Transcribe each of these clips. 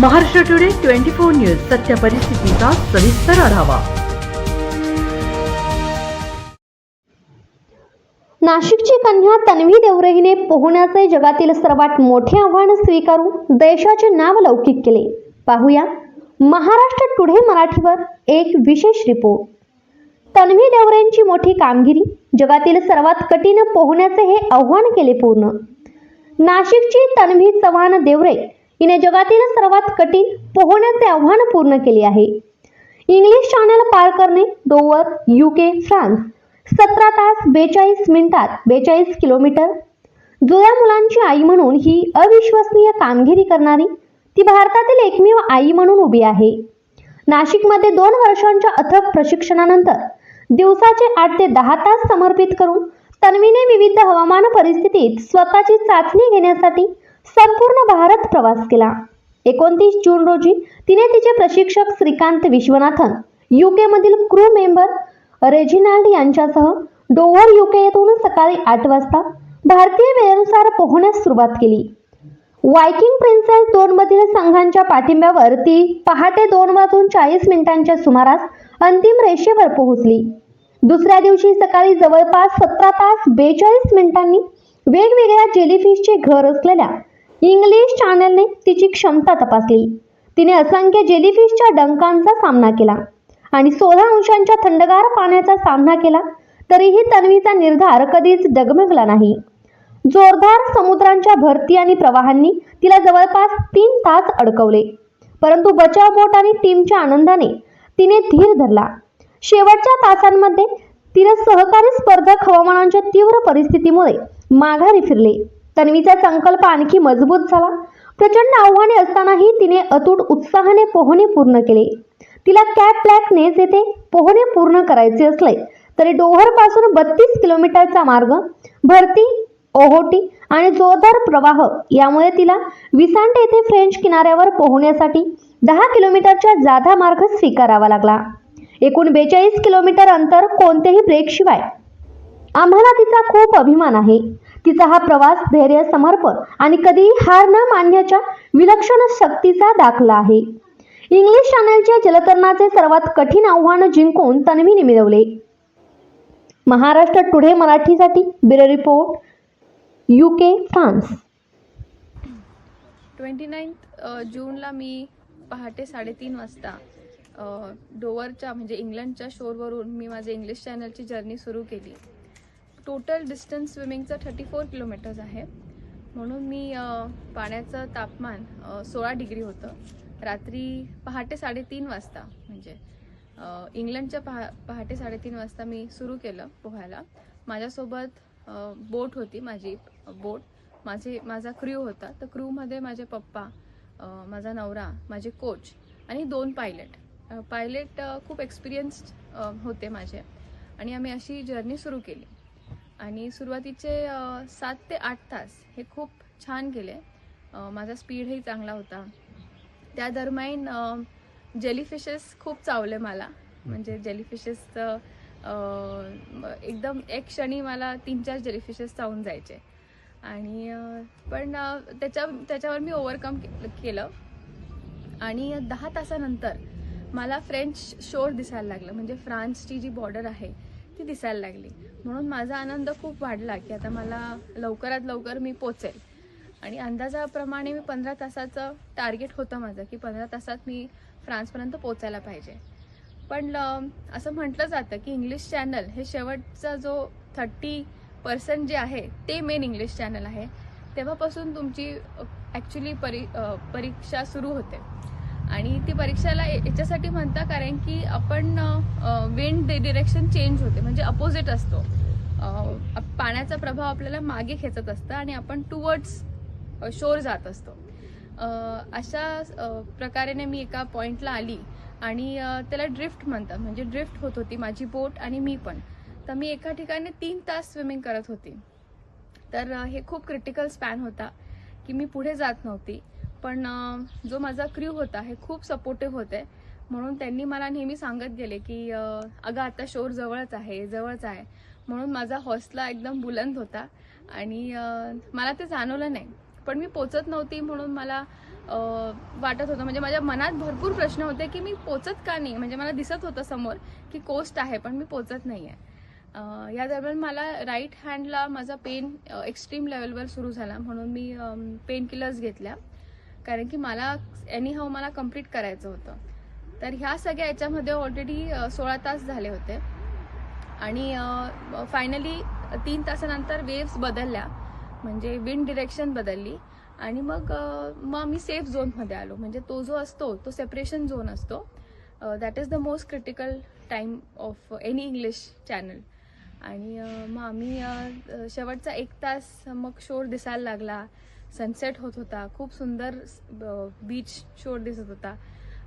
Maharashtra Today twenty four News सत्य परिस्थितीचा सविस्तर आढावा. नाशिकची कन्या तन्वी देवरे हिने पोहण्याचे जगातील सर्वात मोठे आव्हान स्वीकारून देशाचे नाव लौकिक केले. पाहूया. महाराष्ट्र टुडे मराठीवर एक विशेष रिपोर्ट. तन्वी देवरेंची मोठी कामगिरी जगातील सर्वात कठीण पोहण्याचे हे आव्हान केले पूर्ण. नाशिकची तन्वी चव्हाण देवरे हिने जगातील सर्वात कठीण पोहण्याचे आव्हान पूर्ण केले आहे. इंग्लिश चॅनल पार करणे डोवर युके फ्रान्स सतरा तास बेचाळीस मिनिटात बेचाळीस किलोमीटर. जुळ्या मुलांची आई म्हणून ही अविश्वसनीय कामगिरी करणारी ती भारतातील एकमेव आई म्हणून उभी आहे. नाशिकमध्ये दोन वर्षांच्या अथक प्रशिक्षणानंतर दिवसाचे आठ ते दहा तास समर्पित करून तन्वीने विविध हवामान परिस्थितीत स्वतःची चाचणी घेण्यासाठी संपूर्ण भारत प्रवास केला. एकोणतीस जून रोजी तिने तिचे प्रशिक्षक श्रीकांत विश्वनाथन युके मधील क्रू मेंबर रेजिनाल्ड यांच्यासह डोवर युके येथून सकाळी आठ वाजता भारतीय वेळेनुसार पोहण्यास सुरुवात केली. वायकिंग प्रिन्सेस दोन मधील संघांच्या पाठिंब्यावर ती पहाटे दोन वाजून चाळीस मिनिटांच्या सुमारास अंतिम रेषेवर पोहोचली. दुसऱ्या दिवशी सकाळी जवळपास सतरा तास बेचाळीस मिनिटांनी वेगवेगळ्या जेलीफिशचे घर असलेल्या इंग्लिश चॅनलने तिची क्षमता तपासली. तिने असंख्य जेलीफिशच्या डंकांचा सामना केला आणि सोळा अंशांच्या थंडगार पाण्याचा सामना केला तरीही तन्वीचा निर्धार कधीच डगमगला नाही. जोरदार समुद्रांच्या भरती आणि प्रवाहांनी तिला जवळपास तीन तास अडकवले. परंतु बचाव बोट आणि टीमच्या आनंदाने तिने धीर धरला. शेवटच्या तासांमध्ये तिने सहकारी स्पर्धक हवामानाच्या तीव्र परिस्थितीमुळे माघारी फिरले. तन्वीचा संकल्प आणखी मजबूत झाला. प्रचंड आव्हाने असतानाही तिने अतूट उत्साहाने पोहणे पूर्ण केले. तिला कॅप ब्लॅक येथे पोहणे पूर्ण करायचे असले तरी डोहरपासून बत्तीस किलोमीटरचा मार्ग भरती ओहोटी आणि जोरदार प्रवाह यामुळे तिला विसांट येथे फ्रेंच किनाऱ्यावर पोहण्यासाठी दहा किलोमीटरच्या जादा मार्ग स्वीकारावा लागला. एकूण बेचाळीस किलोमीटर अंतर कोणत्याही ब्रेकशिवाय आम्हाला तिचा खूप अभिमान आहे. तिचा हा प्रवास धैर्य समर्पण आणि कधीही हार न मानण्याच्या विलक्षण शक्तीचा दाखला आहे. इंग्लिश चॅनलच्या जलतरणाचे सर्वात कठीण आव्हान जिंकून तन्वीने मिळवले महाराष्ट्र टुडे मराठीसाठी bureau report U K France twenty ninth जूनला मी पहाटे साडेतीन वाजता डोवरच्या म्हणजे इंग्लंडच्या शोरवरून मी माझे इंग्लिश चॅनलची जर्नी सुरू केली. टोटल डिस्टन्स स्विमिंगचं थर्टी फोर किलोमीटर्स आहे. म्हणून मी पाण्याचं तापमान सोळा डिग्री होतं. रात्री पहाटे साडेतीन वाजता म्हणजे इंग्लंडच्या पहा पहाटे साडेतीन वाजता मी सुरू केलं पोहायला. माझ्यासोबत बोट होती माझी बोट. माझे माझा क्र्यू होता. तर क्रूमध्ये माझे पप्पा माझा नवरा माझे कोच आणि दोन पायलट पायलट खूप एक्सपिरियन्स्ड होते माझे. आणि आम्ही अशी जर्नी सुरू केली. आणि सुरुवातीचे सात ते आठ तास हे खूप छान गेले माझा स्पीडही चांगला होता. त्या दरम्यान जेलीफिशेस खूप चावले मला. म्हणजे जेलीफिशेसचं एकदम एक क्षणी मला तीन चार जेलीफिशेस चावून जायचे. आणि पण त्याच्या त्याच्यावर मी ओव्हरकम केलं. आणि दहा तासानंतर मला फ्रेंच शोर दिसायला लागलं. म्हणजे फ्रान्सची जी बॉर्डर आहे ती दिसायला लागली. म्हणून माझा आनंद खूप वाढला की आता मला लवकरात लवकर मी पोचेल. आणि अंदाजाप्रमाणे मी पंधरा तासाचं टार्गेट होतं माझं की पंधरा तासात मी फ्रान्सपर्यंत पोचायला पाहिजे. पण असं म्हटलं जातं की इंग्लिश चॅनल हे शेवटचा जो थर्टी पर्सेंट जे आहे ते मेन इंग्लिश चॅनल आहे. तेव्हापासून तुमची ॲक्च्युली परी परीक्षा सुरू होते. आणि ती परीक्षेला याच्यासाठी म्हणता कारण की आपण विंड डिरेक्शन चेंज होते म्हणजे अपोजिट असतो. पाण्याचा प्रभाव आपल्याला मागे खेचत असतं आणि आपण टुवर्ड्स शोर जात असतो. अशा प्रकारेने मी एका पॉइंटला आली आणि त्याला ड्रिफ्ट म्हणतात म्हणजे ड्रिफ्ट होत होती माझी बोट आणि मी पण. तर मी एका ठिकाणी तीन तास स्विमिंग करत होती. तर हे खूप क्रिटिकल स्पॅन होता की मी पुढे जात नव्हती. पण जो माझा क्र्यू होता हे खूप सपोर्टिव्ह होते. म्हणून त्यांनी मला नेहमी सांगत गेले की अगं आता शोर जवळच आहे जवळच आहे. म्हणून माझा हौसला एकदम बुलंद होता. आणि मला ते जाणवलं नाही. पण मी पोचत नव्हती म्हणून मला वाटत होतं. म्हणजे माझ्या मनात भरपूर प्रश्न होते की मी पोचत का नाही? म्हणजे मला दिसत होतं समोर की कोस्ट आहे पण मी पोचत नाही आहे या दरम्यान मला राईट हँडला माझा पेन एक्स्ट्रीम लेवलवर सुरू झाला. म्हणून मी पेन किलर्स घेतल्या. कारण की मला एनी हाऊ मला कंप्लीट करायचं होतं. तर ह्या सगळ्या याच्यामध्ये ऑलरेडी सोळा तास झाले होते. आणि फायनली तीन तासानंतर वेव्स बदलल्या. म्हणजे विंड डिरेक्शन बदलली. आणि मग मग आम्ही सेफ झोनमध्ये आलो. म्हणजे तो जो असतो तो सेपरेशन झोन असतो. That is the most critical time of any English channel आणि मग आम्ही शेवटचा एक तास मग शोर दिसायला लागला. सनसेट होत होता. खूप सुंदर बीच शोर दिसत होता.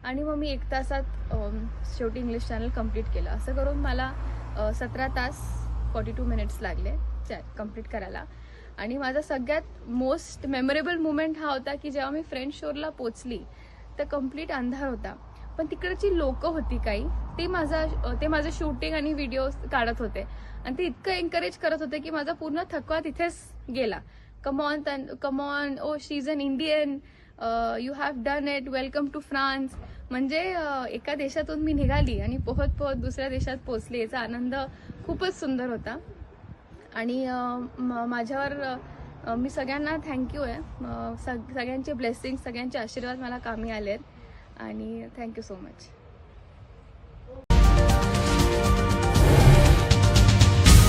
आणि मग मी एक तासात शेवटी इंग्लिश चॅनल कंप्लीट केलं. असं करून मला सतरा तास फॉर्टी टू मिनिट्स लागले चॅ कंप्लीट करायला. आणि माझा सगळ्यात मोस्ट मेमोरेबल मुमेंट हा होता की जेव्हा मी फ्रेंड शोरला पोचली तर कंप्लीट अंधार होता. पण तिकडची लोकं होती काही ते माझा ते माझं शूटिंग आणि व्हिडिओ काढत होते. आणि ते इतकं एन्करेज करत होते की माझा पूर्ण थकवा तिथेच गेला. Come on come on oh she's an Indian, Indian you have done it welcome to France म्हणजे uh, एका देशातून मी निघाली आणि पोहत पोहत दुसऱ्या देशात पोहोचली. याचा आनंद खूपच सुंदर होता. आणि uh, म- माझ्यावर uh, मी सगळ्यांना थँक्यू आहे. सग सगळ्यांचे ब्लेसिंग सगळ्यांचे आशीर्वाद मला कामी आले आहेत आणि थँक्यू सो मच